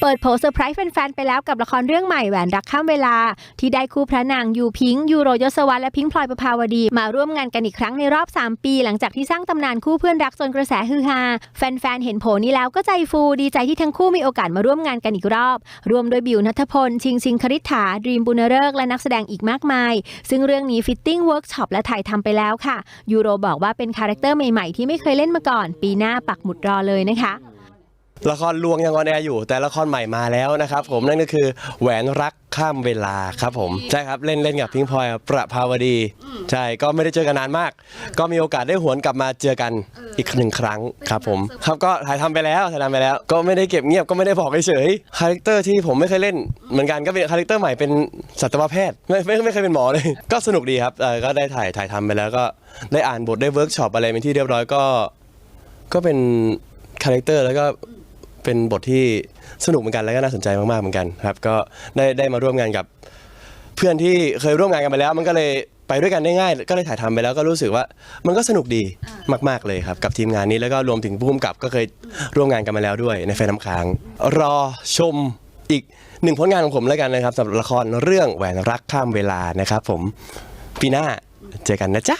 เปิดโผเซอร์ไพรส์แฟนๆ ไปแล้วกับละครเรื่องใหม่แหวนรักข้ามเวลา ที่ได้คู่พระนางยูพิงค์ยูโรยศวรรษและพิงค์พลอยประภาวดี มาร่วมงานกันอีกครั้งในรอบ 3 ปี หลังจากที่สร้างตำนานคู่เพื่อนรักจนกระแสฮือฮา แฟนๆ เห็นโผนี้แล้วก็ใจฟูดีใจที่ทั้งคู่มีโอกาสมาร่วมงานกันอีกรอบ รวมโดยบิวนัทพล ชิงชิงคริษฐาดรีมบุญเริกและนักแสดงอีกมากมาย ซึ่งเรื่องนี้ฟิตติ้งเวิร์กช็อปและถ่ายทำไปแล้วค่ะยูโรบอกว่าเป็นคาแรคเตอร์ใหม่ๆที่ไม่เคยเล่นมาก่อน ปีหน้าปักหมุดรอเลยนะคะ ละครลวงยังออนแอร์อยู่ แต่ละครใหม่มาแล้วนะครับ ผมนั่นก็คือแหวนรักข้ามเวลาครับผมใช่ครับเล่นเล่นกับพิงพลอยประภาวดี ใช่ก็ไม่ได้เจอกันนานมาก ก็มีโอกาสได้หวนกลับมาเจอกันอีกหนึ่งครั้งครับผมครับก็ถ่ายทำไปแล้วถ่ายทำไปแล้ว ก็ไม่ได้เก็บเงียบก็ไม่ได้บอกเฉยคาแรคเตอร์ที่ผมไม่เคยเล่นเหมือนกันก็เป็นคาแรคเตอร์ใหม่เป็นสัตวแพทย์ไม่ไม่ไม่เคยเป็นหมอเลย ก็สนุกดีครับก็ได้ถ่ายถ่ายทำไปแล้วก็ได้อ่านบทได้เวิร์กช็อปอะไรเป็นที่เรียบร้อยก็ ก็เป็นคาแรคเตอร์แล้วก็ เป็นบทที่สนุกเหมือนกันแล้วก็น่าสนใจมากๆเหมือนกันครับก็ได้ได้มาร่วมงานกับ เพื่อนที่เคยร่วมงานกันไปแล้ว มันก็เลยไปด้วยกันได้ง่าย ก็เลยถ่ายทำไปแล้วก็รู้สึกว่ามันก็สนุกดีมาก ๆเลยครับกับทีมงานนี้แล้วก็รวมถึงผู้กำกับก็เคยร่วมงานกันมาแล้วด้วยในแฟนน้ำค้าง รอชมอีกหนึ่งผลงานของผมแล้วกันนะครับสำหรับละครเรื่องแหวนรักข้ามเวลานะครับ ผมปีหน้าเจอกันนะจ๊ะ